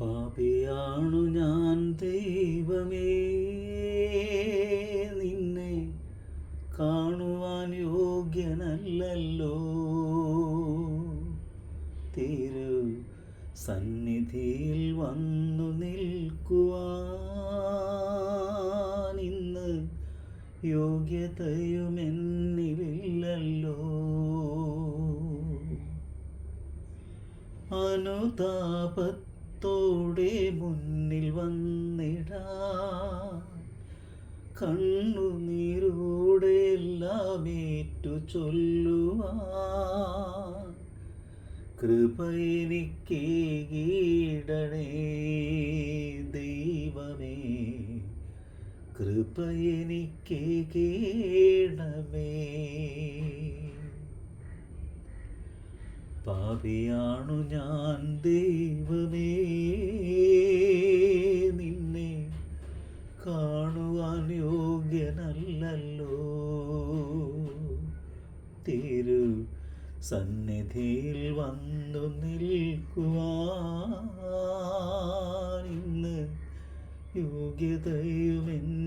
പാപിയാണു ഞാൻ ദൈവമേ. നിന്നെ കാണുവാൻ യോഗ്യനല്ലല്ലോ. തിരു സന്നിധിയിൽ വന്നു നിൽക്കുവാൻ ഇന്ന് യോഗ്യതയുമെന്നിലില്ലല്ലോ. അനുതാപത്തോടെ മുന്നിൽ വന്നിടാ. കണ്ണുനീരോടെ എല്ലാം ഏറ്റു ചൊല്ലുവാ കൃപ എനിക്ക് കീടണേ ദൈവമേ കൃപ പാപിയാണു ഞാൻ ദൈവമേ. നിന്നെ കാണുവാൻ യോഗ്യനല്ലല്ലോ. തിരു സന്നിധിയിൽ വന്നു നിൽക്കുവാൻ ഇന്ന് യോഗ്യതയുമെന്നിലില്ലല്ലോ